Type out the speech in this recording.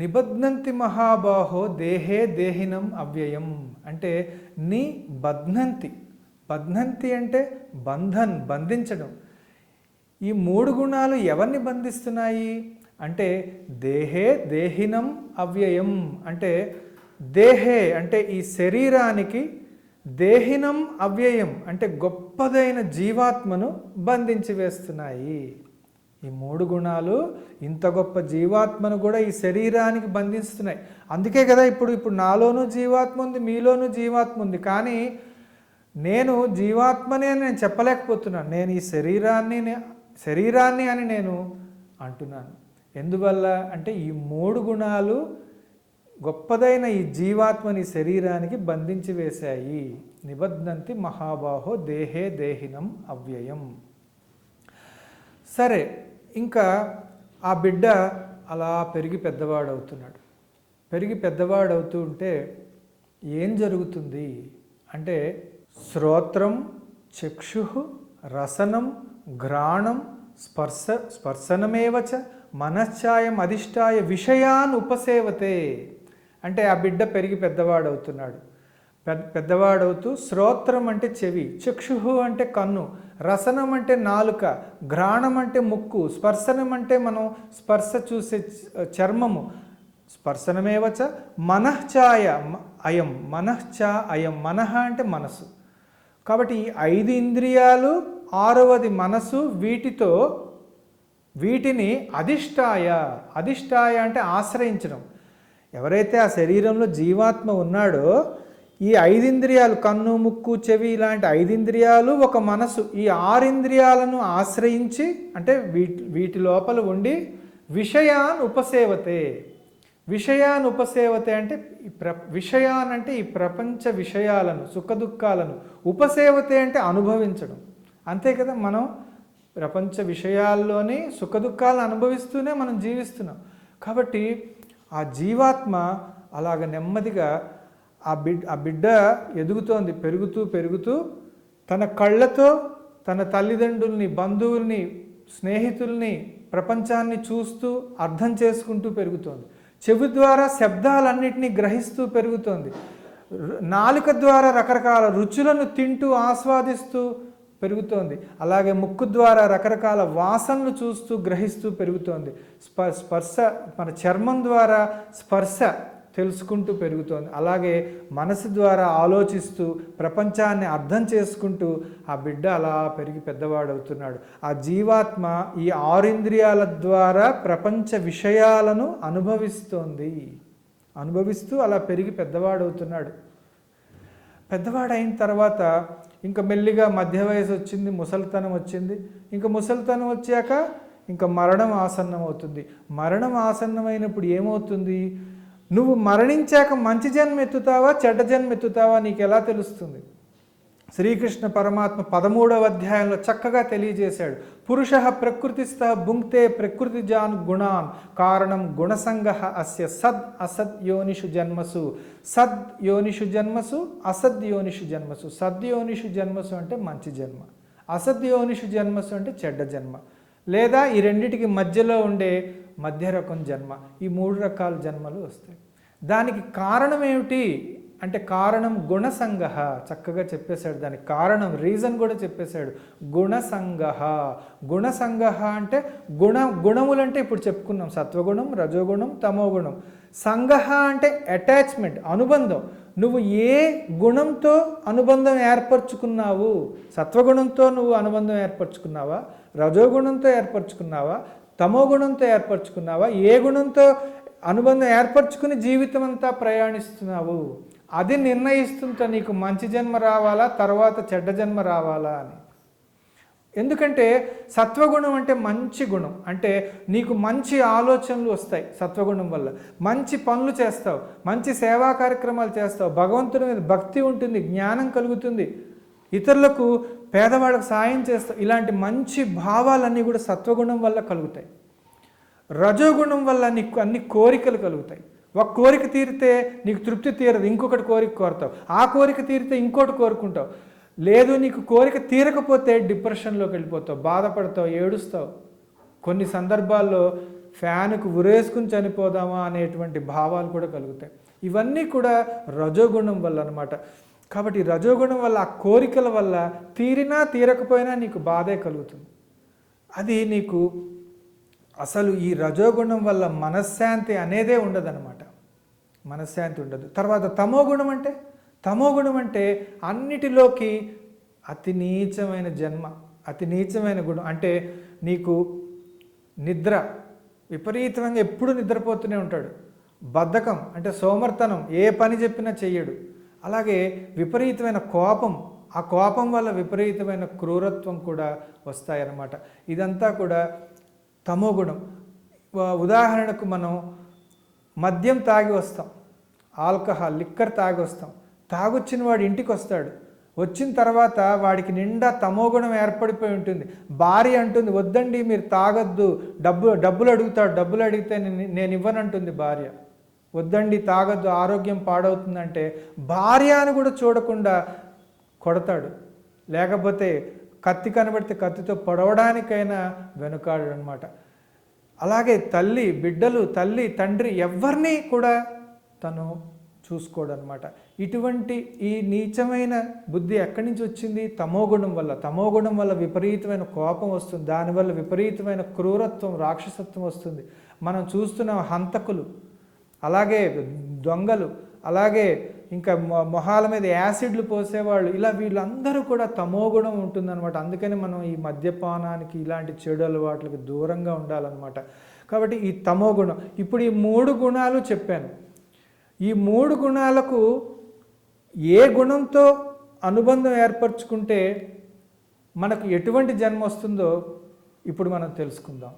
నిబధ్నంతి మహాబాహో దేహే దేహినం అవ్యయం. అంటే ని బధ్నంతి. బధ్నంతి అంటే బంధన్ బంధించడం. ఈ మూడు గుణాలు ఎవరిని బంధిస్తున్నాయి? అంటే దేహే దేహినం అవ్యయం. అంటే దేహే అంటే ఈ శరీరానికి దేహినం అవ్యయం. అంటే గొప్పదైన జీవాత్మను బంధించి వేస్తున్నాయి. ఈ మూడు గుణాలు ఇంత గొప్ప జీవాత్మను కూడా ఈ శరీరానికి బంధిస్తున్నాయి. అందుకే కదా ఇప్పుడు ఇప్పుడు నాలోనూ జీవాత్మ ఉంది మీలోనూ జీవాత్మ ఉంది. కానీ నేను జీవాత్మనే అని నేను చెప్పలేకపోతున్నాను. నేను ఈ శరీరాన్ని శరీరాన్ని అని నేను అంటున్నాను. ఎందువల్ల అంటే ఈ మూడు గుణాలు గొప్పదైన ఈ జీవాత్మని శరీరానికి బంధించి వేశాయి. నిబద్ధంతి మహాబాహో దేహే దేహినం అవ్యయం. సరే ఇంకా ఆ బిడ్డ అలా పెరిగి పెద్దవాడు అవుతున్నాడు పెరిగి పెద్దవాడవుతూ ఉంటే ఏం జరుగుతుంది? అంటే శ్రోత్రం చక్షు రసనం ఘ్రాణం స్పర్శ స్పర్శనమేవచ మనశ్చాయం అధిష్టాయ విషయాన్ ఉపసేవతే. అంటే ఆ బిడ్డ పెరిగి పెద్దవాడు అవుతున్నాడు పెద్ద పెద్దవాడవుతూ శ్రోత్రం అంటే చెవి చక్షుహు అంటే కన్ను రసనం అంటే నాలుక ఘ్రాణం అంటే ముక్కు స్పర్శనం అంటే మనం స్పర్శ చూసే చర్మము. స్పర్శనమేవచ మనఃఛాయ అయం మనఃఛా అయం మనః అంటే మనసు కాబట్టి ఈ ఐదు ఇంద్రియాలు ఆరవది మనసు వీటితో వీటిని అధిష్టాయ అధిష్టాయ అంటే ఆశ్రయించడం. ఎవరైతే ఆ శరీరంలో జీవాత్మ ఉన్నాడో ఈ ఐదింద్రియాలు కన్ను ముక్కు చెవి ఇలాంటి ఐదింద్రియాలు ఒక మనసు ఈ ఆరింద్రియాలను ఆశ్రయించి అంటే వీటి వీటి లోపల ఉండి విషయాన్ ఉపసేవతే. విషయాన్ ఉపసేవతే అంటే ఈ ప్ర విషయాన్ అంటే ఈ ప్రపంచ విషయాలను సుఖదుఖాలను ఉపసేవతే అంటే అనుభవించడం. అంతే కదా మనం ప్రపంచ విషయాల్లోని సుఖదుఖాలను అనుభవిస్తూనే మనం జీవిస్తున్నాం. కాబట్టి ఆ జీవాత్మ అలాగ నెమ్మదిగా ఆ బిడ్ ఆ బిడ్డ ఎదుగుతోంది పెరుగుతూ పెరుగుతూ తన కళ్ళతో తన తల్లిదండ్రుల్ని బంధువుల్ని స్నేహితుల్ని ప్రపంచాన్ని చూస్తూ అర్థం చేసుకుంటూ పెరుగుతోంది. చెవి ద్వారా శబ్దాలన్నింటినీ గ్రహిస్తూ పెరుగుతోంది. నాలుక ద్వారా రకరకాల రుచులను తింటూ ఆస్వాదిస్తూ పెరుగుతోంది. అలాగే ముక్కు ద్వారా రకరకాల వాసనలు చూస్తూ గ్రహిస్తూ పెరుగుతోంది. స్ప స్పర్శ మన చర్మం ద్వారా స్పర్శ తెలుసుకుంటూ పెరుగుతోంది. అలాగే మనసు ద్వారా ఆలోచిస్తూ ప్రపంచాన్ని అర్థం చేసుకుంటూ ఆ బిడ్డ అలా పెరిగి పెద్దవాడవుతున్నాడు. ఆ జీవాత్మ ఈ ఆరింద్రియాల ద్వారా ప్రపంచ విషయాలను అనుభవిస్తోంది. అనుభవిస్తూ అలా పెరిగి పెద్దవాడవుతున్నాడు. పెద్దవాడు అయిన తర్వాత ఇంకా మెల్లిగా మధ్య వయసు వచ్చింది ముసలితనం వచ్చింది. ఇంకా ముసలితనం వచ్చాక ఇంకా మరణం ఆసన్నం అవుతుంది మరణం ఆసన్నమైనప్పుడు ఏమవుతుంది? నువ్వు మరణించాక మంచి జన్మ ఎత్తుతావా చెడ్డ జన్మ ఎత్తుతావా నీకు ఎలా తెలుస్తుంది? శ్రీకృష్ణ పరమాత్మ పదమూడవ అధ్యాయంలో చక్కగా తెలియజేశాడు. పురుష ప్రకృతిస్థ భుంక్తే ప్రకృతి జాన్ గుణాన్. కారణం గుణసంగ అస్య సద్ అసద్ యోనిషు జన్మసు. సద్ యోనిషు జన్మసు అసద్ యోనిషు జన్మసు. సద్ యోనిషు జన్మసు అంటే మంచి జన్మ. అసద్ యోనిషు జన్మసు అంటే చెడ్డ జన్మ. లేదా ఈ రెండిటికి మధ్యలో ఉండే మధ్య రకం జన్మ ఈ మూడు రకాల జన్మలు వస్తాయి. దానికి కారణం ఏమిటి? అంటే కారణం గుణసంగ చక్కగా చెప్పేశాడు దానికి కారణం రీజన్ కూడా చెప్పేశాడు. గుణసంగ గుణసంగ అంటే గుణ గుణములు అంటే ఇప్పుడు చెప్పుకున్నాం. సత్వగుణం రజోగుణం తమోగుణం. సంగహ అంటే అటాచ్మెంట్ అనుబంధం. నువ్వు ఏ గుణంతో అనుబంధం ఏర్పరచుకున్నావు? సత్వగుణంతో నువ్వు అనుబంధం ఏర్పరచుకున్నావా? రజోగుణంతో ఏర్పరచుకున్నావా? తమో గుణంతో ఏర్పరచుకున్నావా? ఏ గుణంతో అనుబంధం ఏర్పరచుకుని జీవితం అంతా ప్రయాణిస్తున్నావు? అది నిర్ణయిస్తుంట నీకు మంచి జన్మ రావాలా? తర్వాత చెడ్డ జన్మ రావాలా అని. ఎందుకంటే సత్వగుణం అంటే మంచి గుణం. అంటే నీకు మంచి ఆలోచనలు వస్తాయి సత్వగుణం వల్ల. మంచి పనులు చేస్తావు. మంచి సేవా కార్యక్రమాలు చేస్తావు. భగవంతుడి మీద భక్తి ఉంటుంది. జ్ఞానం కలుగుతుంది. ఇతరులకు పేదవాళ్ళకు సాయం చేస్తావు ఇలాంటి మంచి భావాలన్నీ కూడా సత్వగుణం వల్ల కలుగుతాయి. రజోగుణం వల్ల నీకు అన్ని కోరికలు కలుగుతాయి. ఒక కోరిక తీరితే నీకు తృప్తి తీరదు ఇంకొకటి కోరిక కోరుతావు. ఆ కోరిక తీరితే ఇంకోటి కోరుకుంటావు. లేదు నీకు కోరిక తీరకపోతే డిప్రెషన్లోకి వెళ్ళిపోతావు బాధపడతావు ఏడుస్తావు. కొన్ని సందర్భాల్లో ఫ్యాన్కు ఉరేసుకుని చనిపోదామా అనేటువంటి భావాలు కూడా కలుగుతాయి. ఇవన్నీ కూడా రజోగుణం వల్ల అనమాట కాబట్టి రజోగుణం వల్ల ఆ కోరికల వల్ల తీరినా తీరకపోయినా నీకు బాధే కలుగుతుంది. అది నీకు అసలు ఈ రజోగుణం వల్ల మనశ్శాంతి అనేదే ఉండదన్నమాట. మనశ్శాంతి ఉండదు. తర్వాత తమో గుణం అంటే తమో గుణం అంటే అన్నిటిలోకి అతి నీచమైన జన్మ అతి నీచమైన గుణం. అంటే నీకు నిద్ర విపరీతంగా ఎప్పుడు నిద్రపోతూనే ఉంటాడు. బద్ధకం అంటే సోమర్తనం ఏ పని చెప్పినా చెయ్యడు. అలాగే విపరీతమైన కోపం ఆ కోపం వల్ల విపరీతమైన క్రూరత్వం కూడా వస్తాయన్నమాట. ఇదంతా కూడా తమోగుణం గుణం. ఉదాహరణకు మనం మద్యం తాగి వస్తాం ఆల్కహాల్ లిక్కర్ తాగి వస్తాం. తాగొచ్చిన వాడు ఇంటికి వస్తాడు వచ్చిన తర్వాత వాడికి నిండా తమోగుణం ఏర్పడిపోయి ఉంటుంది. భార్య అంటుంది వద్దండి మీరు తాగొద్దు డబ్బు డబ్బులు అడుగుతాడు డబ్బులు అడిగితే నేను నేను ఇవ్వనంటుంది భార్య. వద్దండి తాగద్దు ఆరోగ్యం పాడవుతుందంటే భార్యను కూడా చూడకుండా కొడతాడు. లేకపోతే కత్తి కనబడితే కత్తితో పొడవడానికైనా వెనుకాడు అనమాట అలాగే తల్లి బిడ్డలు తల్లి తండ్రి ఎవరిని కూడా తను చూసుకోడు అనమాట ఇటువంటి ఈ నీచమైన బుద్ధి ఎక్కడి నుంచి వచ్చింది? తమోగుణం వల్ల. తమోగుణం వల్ల విపరీతమైన కోపం వస్తుంది. దానివల్ల విపరీతమైన క్రూరత్వం రాక్షసత్వం వస్తుంది. మనం చూస్తున్న హంతకులు. అలాగే దొంగలు అలాగే ఇంకా మొ- మొహాల మీద యాసిడ్లు పోసేవాళ్ళు ఇలా వీళ్ళందరూ కూడా తమోగుణం ఉంటుందన్నమాట. అందుకని మనం ఈ మద్యపానానికి ఇలాంటి చెడు అలవాట్లకి దూరంగా ఉండాలన్నమాట. కాబట్టి ఈ తమోగుణం ఇప్పుడు ఈ మూడు గుణాలు చెప్పాను. ఈ మూడు గుణాలకు ఏ గుణంతో అనుబంధం ఏర్పరచుకుంటే మనకు ఎటువంటి జన్మ వస్తుందో ఇప్పుడు మనం తెలుసుకుందాం.